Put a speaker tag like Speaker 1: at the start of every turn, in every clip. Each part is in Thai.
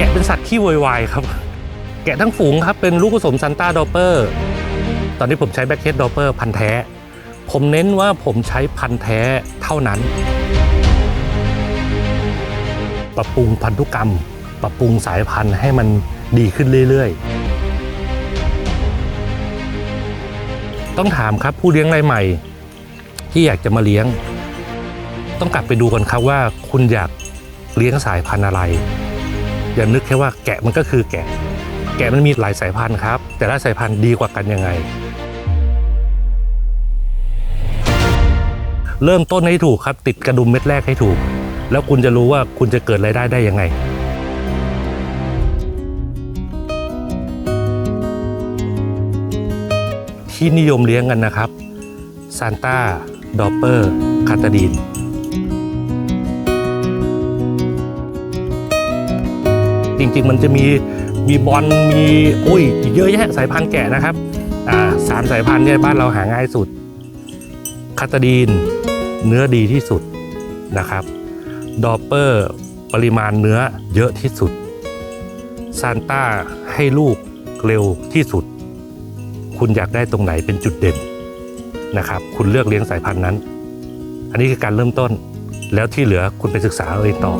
Speaker 1: แกะเป็นสัตว์ขี้โวยวายครับ แกะทั้งฝูงครับเป็นลูกผสมซันต้าดอปเปอร์ ตอนนี้ผมใช้แบ็กเ d ดดอปเปอร์พันธุ์แท้ ผมเน้นว่าผมใช้พันธุ์แท้เท่านั้น ปรับปรุงพันธุกรรม ปรับปรุงสายพันธุ์ให้มันดีขึ้นเรื่อยๆ ต้องถามครับผู้เลี้ยงรายใหม่ ที่อยากจะมาเลี้ยง ต้องกลับไปดูกันครับว่าคุณอยากเลี้ยงสายพันธุ์อะไร อย่านึกแค่ว่าแกะมันก็คือแกะ แกะมันมีหลายสายพันธุ์ครับ แต่ละสายพันธุ์ดีกว่ากันยังไง เริ่มต้นให้ถูกครับ ติดกระดุมเม็ดแรกให้ถูก แล้วคุณจะรู้ว่าคุณจะเกิดรายได้ได้ยังไงที่นิยมเลี้ยงกันนะครับซานต้า ดอปเปอร์ คาตาดีน ริง ๆ มันจะมีมีบอลมีอุ้ยเยอะแยะสายพันธุ์แกะนะครับอ่าสามสายพันธุ์เนี่ยบ้านเราหาง่ายสุดคาตาดีนเนื้อดีที่สุดนะครับดอปเปอร์ปริมาณเนื้อเยอะที่สุดซานต้าให้ลูกเร็วที่สุด คุณอยากได้ตรงไหนเป็นจุดเด่นนะครับ คุณเลือกเลี้ยงสายพันธุ์นั้น อันนี้คือการเริ่มต้นแล้วที่เหลือคุณไปศึกษาเอาเองต่อ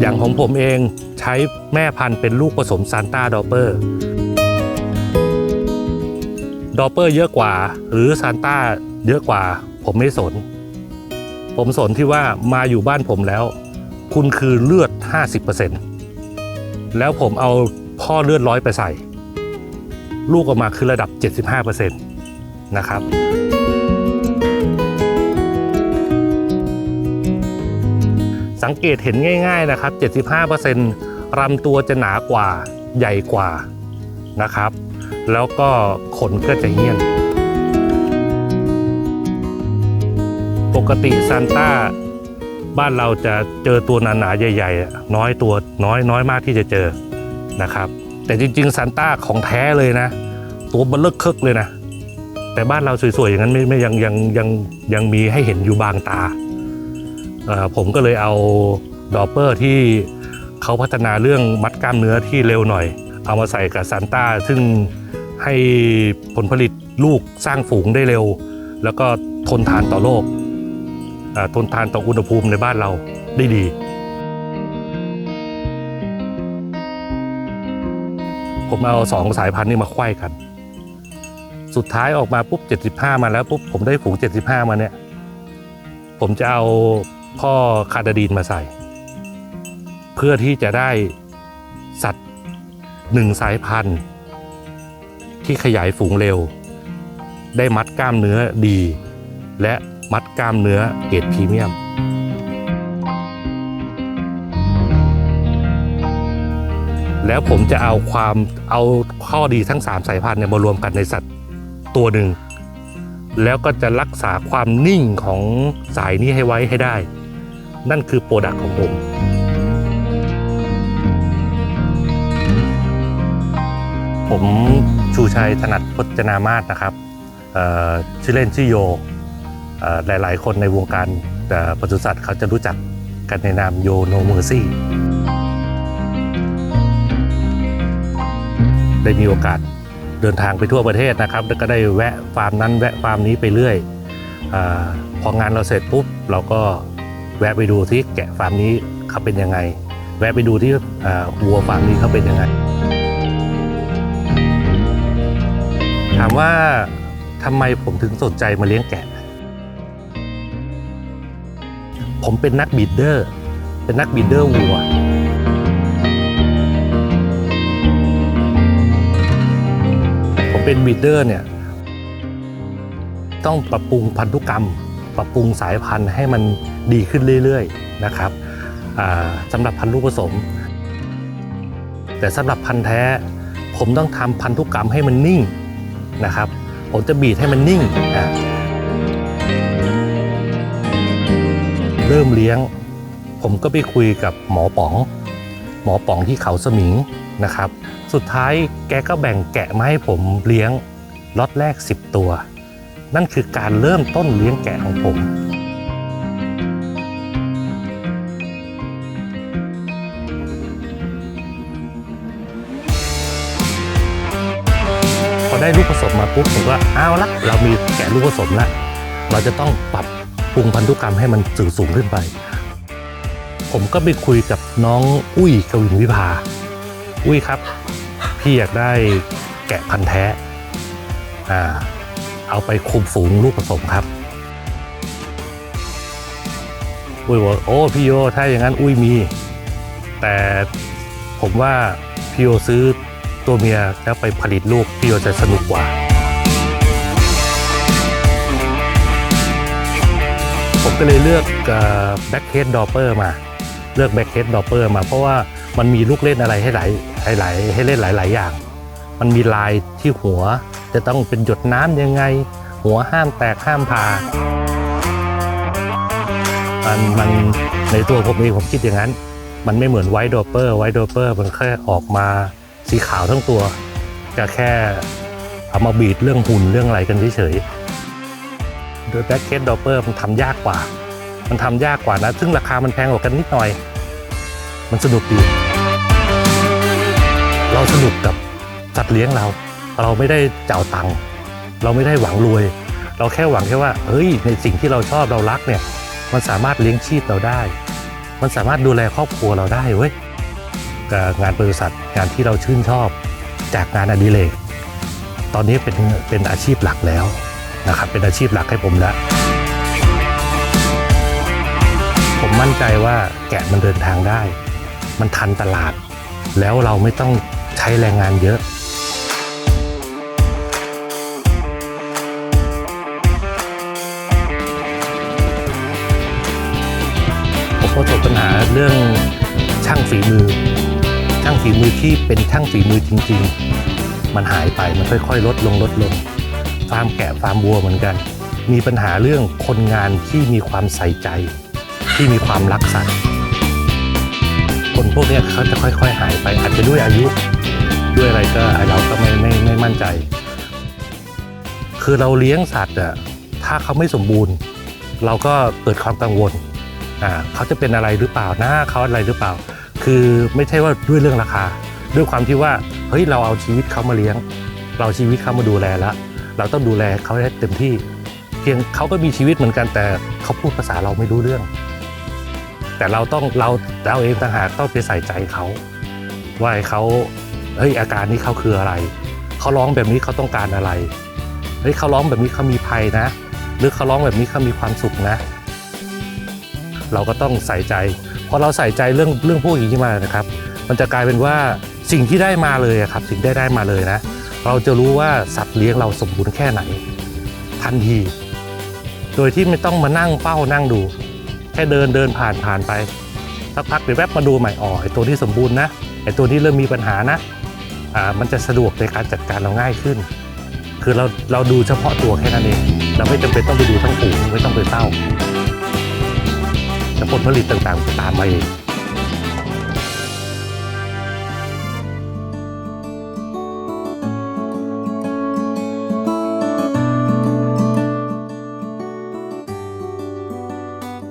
Speaker 1: อย่างของผมเองใช้แม่พันธุ์เป็นลูกผสมซานต้าดอปเปอร์ดอปเปอร์เยอะกว่า หรือซานต้าเยอะกว่า ผมไม่สน ผมสนที่ว่ามาอยู่บ้านผมแล้ว คุณคือเลือด 50%แล้วผมเอาพ่อเลือดร้อยไปใส่ ลูกออกมาคือระดับ 75%นะครับ สังเกตเห็นง่าย ๆนะครับ 75%ลำตัวจะหนากว่าใหญ่กว่านะครับ แล้วก็ขนก็จะเหี้ยน ปกติซานต้าบ้านเราจะเจอตัวหนาๆใหญ่ ๆ น้อยตัวน้อยน้อยมากที่จะเจอนะครับ แต่จริงๆซานต้าของแท้เลยนะ ตัวเบลเลิกคึกเลยนะ แต่บ้านเราสวยๆอย่างนั้นไม่ไม่ยังยังยังยังมีให้เห็นอยู่บางตา ผมก็เลยเอาดอปเปอร์ที่เขาพัฒนาเรื่องมัดกล้ามเนื้อที่เร็วหน่อย เอามาใส่กับซันต้าซึ่งให้ผลผลิตลูกสร้างฝูงได้เร็ว แล้วก็ทนทานต่อโลกทนทานต่ออุณหภูมิในบ้านเราได้ดี ผมเอาสองสายพันธุ์นี้มาไขว้กัน สุดท้ายออกมาปุ๊บ 75 มาแล้วปุ๊บผมได้ฝูง 75 มาเนี่ย ผมจะเอา พ่อคาดาดีนมาใส่ เพื่อที่จะได้สัตว์หนึ่งสายพันธุ์ ที่ขยายฝูงเร็ว ได้มัดกล้ามเนื้อดี และมัดกล้ามเนื้อเกรดพรีเมียม แล้วผมจะเอาความเอาข้อดีทั้ง 3 สายพันธุ์เนี่ยมารวมกันในสัตว์ตัวหนึ่งแล้วก็จะรักษาความนิ่งของสายนี้ให้ไว้ให้ได้ นั่นคือโปรดักต์ของผมผมชูชัยถนัดพจนามาศนะครับชื่อเล่นชื่อโย หลาย ๆ คนในวงการเอ่ปศุสัตว์เขาจะรู้จักกันในนามโยโนเมอร์ซี่ ได้มีโอกาสเดินทางไปทั่วประเทศนะครับ แล้วก็ได้แวะฟาร์มนั้นแวะฟาร์มนี้ไปเรื่อยอพองานเราเสร็จปุ๊บเราก็ แวะไปดูที่แกะฟาร์มนี้เขาเป็นยังไง แวะไปดูที่วัวฟาร์มนี้เขาเป็นยังไง ถามว่าทำไมผมถึงสนใจมาเลี้ยงแกะ ผมเป็นนักบีดเดอร์ เป็นนักบีดเดอร์วัวผมเป็นบีดเดอร์เนี่ยต้องปรับปรุงพันธุกรรม ปรับปรุงสายพันธุ์ให้มันดีขึ้นเรื่อยๆนะครับสำหรับพันธุ์ลูกผสม แต่สำหรับพันธุ์แท้ ผมต้องทำพันธุกรรมให้มันนิ่งนะครับผมจะบีดให้มันนิ่งอะเริ่มเลี้ยง ผมก็ไปคุยกับหมอป๋อง หมอป๋องที่เขาสมิงนะครับ สุดท้ายแกก็แบ่งแกะมาให้ผมเลี้ยงล็อตแรก 10 ตัว นั่นคือการเริ่มต้นเลี้ยงแกะของผมพอได้ลูกผสมมาปุ๊บผมก็าเอาละเรามีแกะลูกผสมละเราจะต้องปรับปรุงพันธุกรรมให้มันสูงสูงขึ้นไป ผมก็ไปคุยกับน้องอุ้ยกวินวิภา อุ้ยครับ พี่อยากได้แกะพันธุ์แท้อ่า เอาไปคุมฝูงลูกผสมครับ อุ้ยบอกโอ้พี่โยถ้าอย่างนั้นอุ้ยมี แต่ผมว่าพี่โยซื้อตัวเมียแล้วไปผลิตลูกพี่โยจะสนุกกว่าผมก็เลยเลือกแบ็กเฮดดอปเปอร์มา เลือกแบ็กเฮดดอปเปอร์มา เพราะว่ามันมีลูกเล่นอะไรให้หลายให้หลายให้เล่นหลาย ๆ อย่าง มันมีลายที่หัว จะต้องเป็นหยดน้ำยังไง หัวห้ามแตกห้ามผ่ามันมันในตัวผมเองผมคิดอย่างนั้น มันไม่เหมือนไวท์ดเปอร์ไวท์ดเปอร์มันแค่ออกมาสีขาวทั้งตัว จะแค่เอามาบีดเรื่องหุ่นเรื่องอะไรกันเฉยๆโดยแบ็กเก็ตดเปอร์มันทำยากกว่า มันทำยากกว่านะ ซึ่งราคามันแพงกว่ากันนิดหน่อย มันสนุกดี เราสนุกกับสัตว์เลี้ยงเรา เราไม่ได้เจ้าตังค์เราไม่ได้หวังรวย เราแค่หวังแค่ว่าเฮ้ยในสิ่งที่เราชอบเรารักเนี่ย มันสามารถเลี้ยงชีพเราได้ มันสามารถดูแลครอบครัวเราได้เว้ยงานบริษัทงานที่เราชื่นชอบ จากงานอดิเรกตอนนี้เป็นเป็นอาชีพหลักแล้วนะครับเป็นอาชีพหลักให้ผมแล้วผมมั่นใจว่าแกะมันเดินทางได้ มันทันตลาด แล้วเราไม่ต้องใช้แรงงานเยอะ เรื่องช่างฝีมือ ช่างฝีมือที่เป็นช่างฝีมือจริง ๆ มันหายไปมันค่อย ๆ ลดลงลดลงฟาร์มแกะฟาร์มวัวเหมือนกัน มีปัญหาเรื่องคนงานที่มีความใส่ใจ ที่มีความรักสัตว์คนพวกนี้เขาจะค่อย ๆ หายไปอาจจะด้วยอายุด้วยอะไรก็เราก็ไม่ไม่ไม่มั่นใจ คือเราเลี้ยงสัตว์อะถ้าเขาไม่สมบูรณ์ เราก็เกิดความกังวล อ่าเขาจะเป็นอะไรหรือเปล่านะเขาอะไรหรือเปล่า คือไม่ใช่ว่าด้วยเรื่องราคา ด้วยความที่ว่าเฮ้ยเราเอาชีวิตเขามาเลี้ยง เราชีวิตเขามาดูแลแล้วเราต้องดูแลเขาให้เต็มที่ เพียงเขาก็มีชีวิตเหมือนกันแต่เขาพูดภาษาเราไม่รู้เรื่อง แต่เราต้องเราเราเองต่างหากต้องไปใส่ใจเขาว่าเขาเฮ้ยอาการนี้เขาคืออะไรเขาร้องแบบนี้เขาต้องการอะไรเฮ้ยเขาร้องแบบนี้เขามีภัยนะ หรือเขาร้องแบบนี้เขามีความสุขนะ เราก็ต้องใส่ใจพอเราใส่ใจเรื่องเรื่องพวกนี้มานะครับ มันจะกลายเป็นว่าสิ่งที่ได้มาเลยครับสิ่งได้ได้มาเลยนะ เราจะรู้ว่าสัตว์เลี้ยงเราสมบูรณ์แค่ไหน ทันที โดยที่ไม่ต้องมานั่งเฝ้านั่งดู แค่เดินเดินผ่านผ่านไปสักพักเดี๋ยวแวบมาดูใหม่อ๋อไอตัวที่สมบูรณ์นะไอตัวที่เริ่มมีปัญหานะอ่ามันจะสะดวกในการจัดการเราง่ายขึ้น คือเราเราดูเฉพาะตัวแค่นั้นเองเราไม่จำเป็นต้องไปดูทั้งฝูงไม่ต้องไปเฝ้า แต่ผลผลิตต่างๆตามมาเอง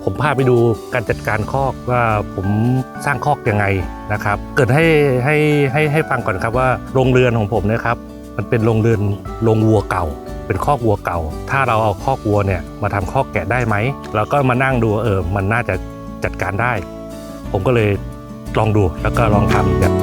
Speaker 1: ผมพาไปดูการจัดการคอกว่าผมสร้างคอกยังไงนะครับ เกิดให้ให้ให้ให้ฟังก่อนครับว่าโรงเรือนของผมนะครับ มันเป็นโรงเรือนโรงวัวเก่า เป็นคอกวัวเก่า ถ้าเราเอาคอกวัวเนี่ยมาทำคอกแกะได้ไหมเราก็มานั่งดูเออมันน่าจะจัดการได้ ผมก็เลยลองดูแล้วก็ลองทำเนี่ย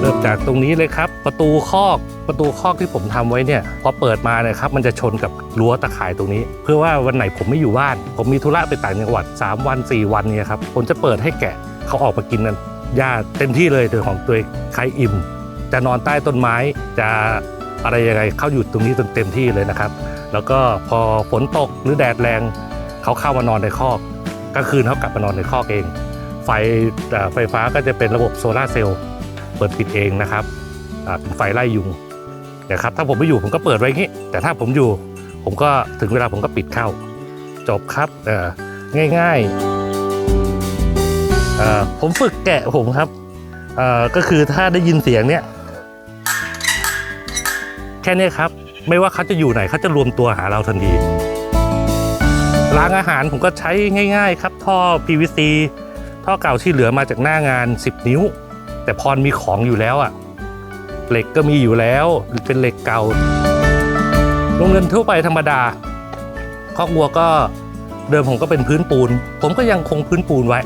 Speaker 1: เริ่มจากตรงนี้เลยครับ ประตูคอกประตูคอกที่ผมทำไว้เนี่ยพอเปิดมาเนี่ยครับมันจะชนกับรั้วตะข่ายตรงนี้ เพื่อว่าวันไหนผมไม่อยู่บ้าน ผมมีธุระไปต่างจังหวัด 3 วัน 4 วันเนี่ยครับผมจะเปิดให้แกะเขาออกมากินกัน หญ้าเต็มที่เลยโดยของตัวเองใครอิ่ม จะนอนใต้ต้นไม้จะอะไรยังไงเข้าอยู่ตรงนี้จนเต็มที่เลยนะครับ แล้วก็พอฝนตกหรือแดดแรงเขาเข้ามานอนในคอกกลางคืนเขากลับมานอนในคอกเอง ไฟไฟฟ้าก็จะเป็นระบบโซลาเซลล์เปิดปิดเองนะครับเป็นไฟไล่ยุงนะครับถ้าผมไม่อยู่ผมก็เปิดไว้อย่างนี้ แต่ถ้าผมอยู่ผมก็ถึงเวลาผมก็ปิดเข้า จบครับง่าย ๆ ผมฝึกแกะผมครับก็คือถ้าได้ยินเสียงเนี้ยแค่นี้ครับ ไม่ว่าเขาจะอยู่ไหนเขาจะรวมตัวหาเราทันทีล้างอาหารผมก็ใช้ง่าย ๆ ครับ ท่อ PVC ท่อเก่าที่เหลือมาจากหน้างาน 10 นิ้ว แต่พรมีของอยู่แล้วอะเหล็กก็มีอยู่แล้วเป็นเหล็กเก่าโรงเรือนทั่วไปธรรมดาคอกวัวก็เดิมผมก็เป็นพื้นปูน ผมก็ยังคงพื้นปูนไว้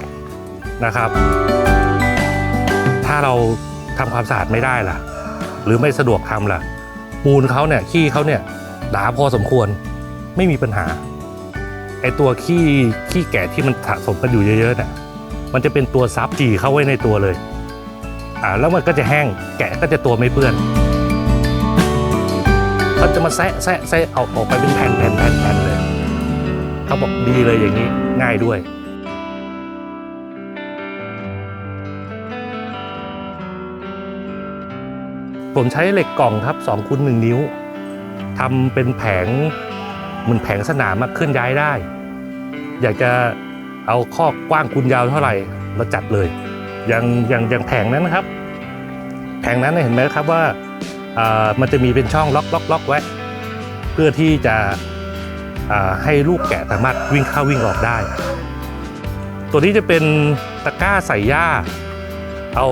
Speaker 1: นะครับ ถ้าเราทำความสะอาดไม่ได้ล่ะ หรือไม่สะดวกทำล่ะ ปูนเขาเนี่ยขี้เขาเนี่ยหนาพอสมควรไม่มีปัญหาไอตัวขี้ขี้แก่ที่มันสะสมกันอยู่เยอะๆเนี่ยมันจะเป็นตัวซับจีเข้าไว้ในตัวเลยอ่าแล้วมันก็จะแห้งแกะก็จะตัวไม่เปื้อนเขาจะมาแซะแซะแซะเอาออกไปเป็นแผ่นแผ่นแผ่นแผ่นเลยเขาบอกดีเลยอย่างนี้ง่ายด้วย ผมใช้เหล็กกล่องครับ2คูณ1นิ้วทำเป็นแผงเหมือนแผงสนามมาเคลื่อนย้ายได้ อยากจะเอาข้อกว้างคูณยาวเท่าไหร่เราจัดเลยอย่างอย่างอย่างแผงนั้นนะครับ แผงนั้นเห็นไหมครับว่ามันจะมีเป็นช่องล็อกล็อกล็อกไว้ เพื่อที่จะให้ลูกแกะสามารถวิ่งเข้าวิ่งออกได้ ตัวนี้จะเป็นตะกร้าใส่หญ้า เอา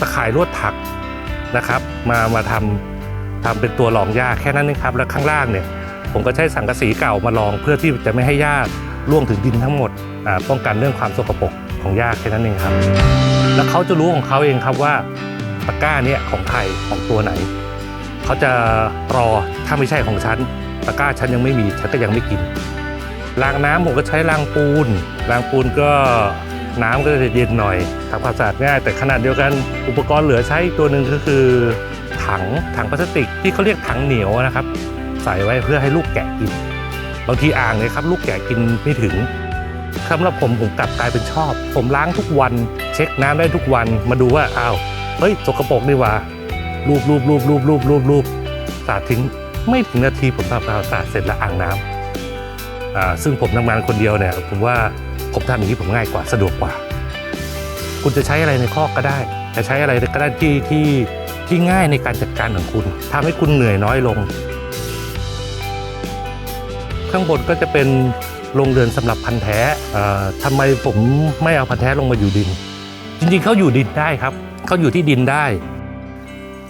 Speaker 1: ตะข่ายลวดถัก นะครับ มามาทำทำเป็นตัวรองหญ้าแค่นั้นเองครับแล้วข้างล่างเนี่ยผมก็ใช้สังกะสีเก่ามารองเพื่อที่จะไม่ให้หญ้าล่วงถึงดินทั้งหมดป้องกันเรื่องความสกปรกของหญ้าแค่นั้นเองครับ แล้วเขาจะรู้ของเขาเองครับว่าตะกร้าเนี่ยของใครของตัวไหน เขาจะรอถ้าไม่ใช่ของฉันตะกร้าฉันยังไม่มีฉันก็ยังไม่กินรางน้ำผมก็ใช้รางปูนรางปูนก็ น้ำก็จะเย็นหน่อยทำความสะอาดง่าย แต่ขนาดเดียวกันอุปกรณ์เหลือใช้ตัวหนึ่งก็คือ ถังถังพลาสติกที่เขาเรียกถังเหนียวนะครับ ใส่ไว้เพื่อให้ลูกแกะกินบางทีอ่างเลยครับ ลูกแกะกินไม่ถึงสำหรับผมผมกลับกลายเป็นชอบ ผมล้างทุกวัน เช็คน้ำได้ทุกวันมาดูว่าอ้าวเฮ้ยสกปรกนี่ว่ารูปรูปรูปรูปรูปรูปรูปสาดทิ้งไม่ถึงนาทีผมทำความสะอาดเสร็จแล้วอ่างน้ำอ่าซึ่งผมทำงานคนเดียวเนี่ยผมว่า ผมทำอย่างนี้ผมง่ายกว่าสะดวกกว่า คุณจะใช้อะไรในคอกก็ได้ จะใช้อะไรก็ได้ที่ที่ที่ง่ายในการจัดการของคุณทำให้คุณเหนื่อยน้อยลง ข้างบนก็จะเป็นโรงเรือนสำหรับพันธุ์แท้ทำไมผมไม่เอาพันธุ์แท้ลงมาอยู่ดิน จริงๆเขาอยู่ดินได้ครับเขาอยู่ที่ดินได้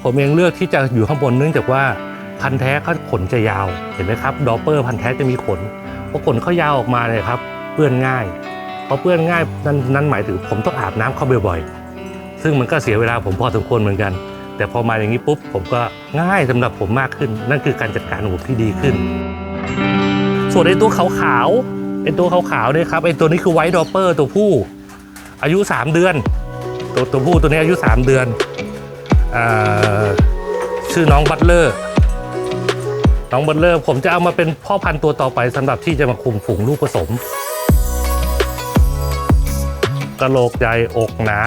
Speaker 1: ผมเองเลือกที่จะอยู่ข้างบนเนื่องจากว่าพันธุ์แท้เขาขนจะยาวเห็นไหมครับดอปเปอร์พันธุ์แท้จะมีขนพอขนเขายาวออกมาเนี่ยครับเปื้อนง่าย อเปื้อนง่ายนั่นนั่นหมายถึงผมต้องอาบน้ำเขาบ่อยๆซึ่งมันก็เสียเวลาผมพอสมควรเหมือนกัน แต่พอมาอย่างนี้ปุ๊บผมก็ง่ายสำหรับผมมากขึ้น นั่นคือการจัดการของผมที่ดีขึ้น ส่วนไอ้ตัวขาวๆไอ้ตัวขาวๆเนี่ยครับไอ้ตัวนี้คือไวท์ดอปเปอร์ตัวผู้อายุ 3 เดือน ตัวตัวผู้ตัวนี้อายุ 3 เดือนอชื่อน้องบัตเลอร์น้องบัตเลอร์ผมจะเอามาเป็นพ่อพันธุ์ตัวต่อไปสำหรับที่จะมาคุมฝูงลูกผสม กระโหลกใหญ่อกหนา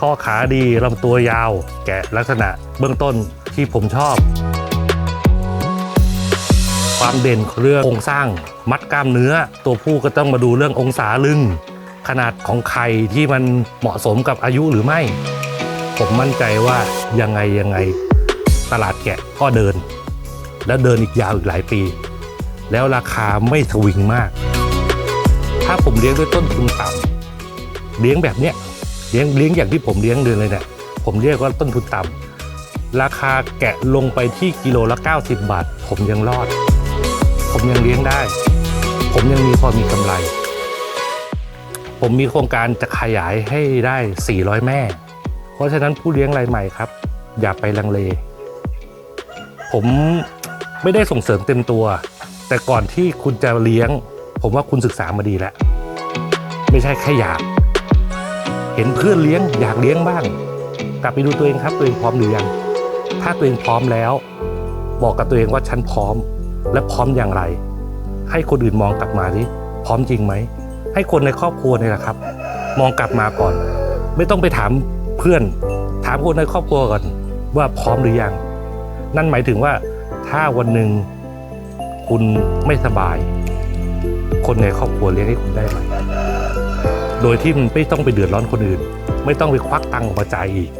Speaker 1: ข้อขาดีลำตัวยาว แกะลักษณะเบื้องต้นที่ผมชอบ ความเด่นเรื่องโครงสร้างมัดกล้ามเนื้อ ตัวผู้ก็ต้องมาดูเรื่ององศาลึง ขนาดของไข่ที่มันเหมาะสมกับอายุหรือไม่ ผมมั่นใจว่ายังไงยังไงตลาดแกะก็เดิน แล้วเดินอีกยาวอีกหลายปี แล้วราคาไม่สวิงมาก ถ้าผมเลี้ยงด้วยต้นทุนต่ำ เลี้ยงแบบเนี้ยเลี้ยงเลี้ยงอย่างที่ผมเลี้ยงเดือนเลยเนี่ยผมเรียกว่าต้นทุนต่ำราคาแกะลงไปที่กิโลละ 90 บาท ผมยังรอด ผมยังเลี้ยงได้ ผมยังมีพอมีกำไร ผมมีโครงการจะขยายให้ได้ 400 แม่ เพราะฉะนั้นผู้เลี้ยงรายใหม่ครับ อย่าไปลังเล ผมไม่ได้ส่งเสริมเต็มตัว แต่ก่อนที่คุณจะเลี้ยง ผมว่าคุณศึกษามาดีแล้ว ไม่ใช่แค่อยาก เห็นเพื่อนเลี้ยงอยากเลี้ยงบ้าง กลับไปดูตัวเองครับตัวเองพร้อมหรือยัง ถ้าตัวเองพร้อมแล้ว บอกกับตัวเองว่าฉันพร้อม และพร้อมอย่างไร ให้คนอื่นมองกลับมาที่พร้อมจริงไหม ให้คนในครอบครัวนี่แหละครับ มองกลับมาก่อน ไม่ต้องไปถามเพื่อน ถามคนในครอบครัวก่อนว่าพร้อมหรือยัง นั่นหมายถึงว่าถ้าวันหนึ่งคุณไม่สบาย คนในครอบครัวเลี้ยงให้คุณได้ไหม โดยที่มันไม่ต้องไปเดือดร้อนคนอื่น ไม่ต้องไปควักตังค์ออกมาจ่ายอีก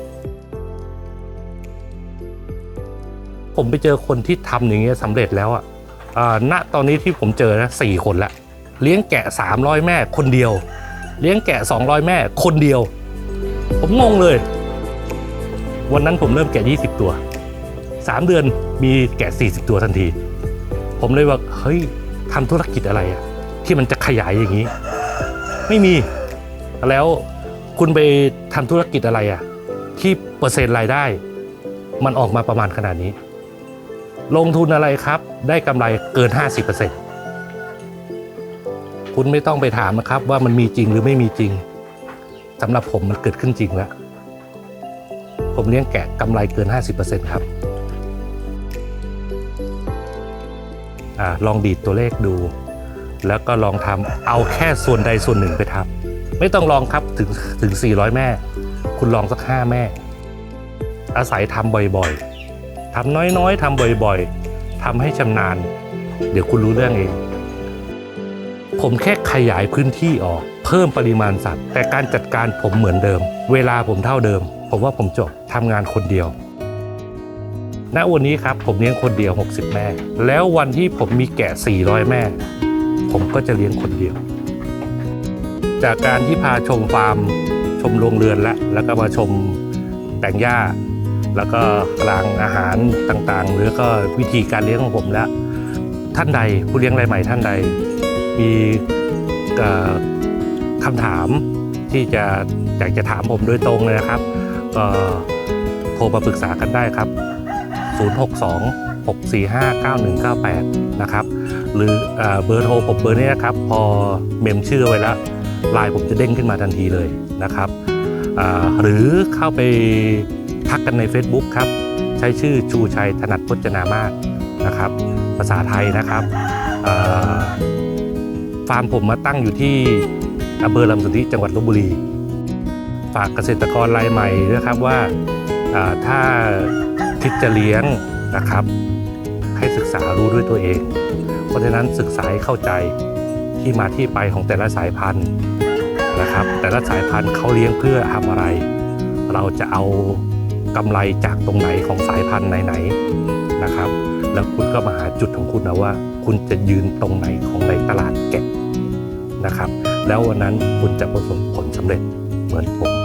Speaker 1: ผมไปเจอคนที่ทำอย่างเงี้ยสำเร็จแล้วอะณตอนนี้ที่ผมเจอนะสี่คนละเลี้ยงแกะ 300 แม่คนเดียว เลี้ยงแกะ 200 แม่คนเดียว ผมงงเลย วันนั้นผมเริ่มแกะ 20 ตัว 3 เดือนมีแกะ 40 ตัวทันที ผมเลยว่า เฮ้ยทำธุรกิจอะไรอะที่มันจะขยายอย่างนี้ ไม่มี แล้วคุณไปทำธุรกิจอะไรอะที่เปอร์เซ็นต์รายได้ มันออกมาประมาณขนาดนี้ ลงทุนอะไรครับ ได้กำไรเกิน 50%คุณไม่ต้องไปถามนะครับว่ามันมีจริงหรือไม่มีจริงสำหรับผมมันเกิดขึ้นจริงแล้ว ผมเลี้ยงแกะกำไรเกิน 50%ครับอลองดีดตัวเลขดู แล้วก็ลองทำเอาแค่ส่วนใดส่วนหนึ่งไปทำ ไม่ต้องลองครับถึงถึง 400 แม่ คุณลองสัก 5 แม่ อาศัยทำบ่อยๆทำน้อยๆทำบ่อยๆทำให้ชำนาญ เดี๋ยวคุณรู้เรื่องเอง ผมแค่ขยายพื้นที่ออก เพิ่มปริมาณสัตว์ แต่การจัดการผมเหมือนเดิม เวลาผมเท่าเดิม ผมว่าผมจบทำงานคนเดียวณวันนี้ครับผมเลี้ยงคนเดียว 60 แม่ แล้ววันที่ผมมีแกะ 400 แม่ ผมก็จะเลี้ยงคนเดียว จากการที่พาชมฟาร์มชมโรงเรือนและแล้วก็มาชมแต่งหญ้า แล้วก็รางอาหารต่างๆ หรือก็วิธีการเลี้ยงของผมแล้ว ท่านใดผู้เลี้ยงรายใหม่ท่านใด มีคำถามที่จะอยากจะถามผมโดยตรงเลยนะครับก็โทรมาปรึกษากันได้ครับ 062 645 9198 นะครับ หรืออเบอร์โทรผมเบอร์นี้นะครับ พอเมมชื่อไว้แล้ว ไลน์ผมจะเด้งขึ้นมาทันทีเลยนะครับ หรือเข้าไปทักกันใน Facebook ครับ ใช้ชื่อชูชัยถนัดพจนามาศนะครับ ภาษาไทยนะครับฟาร์มผมมาตั้งอยู่ที่อำเภอลำสุทธิจังหวัดลบบุรี ฝากเกษตรกรรายใหม่นะครับว่าอ่าถ้าคิดจะเลี้ยงนะครับ ให้ศึกษารู้ด้วยตัวเอง เพราะฉะนั้นศึกษาให้เข้าใจ ที่มาที่ไปของแต่ละสายพันธุ์นะครับ แต่ละสายพันธุ์เขาเลี้ยงเพื่อทำอะไร เราจะเอากำไรจากตรงไหนของสายพันธุ์ไหนๆนะครับ แล้วคุณก็มาหาจุดของคุณนะว่า คุณจะยืนตรงไหนของในตลาดแกะนะครับ แล้ววันนั้นคุณจะประสบผลสำเร็จเหมือนผม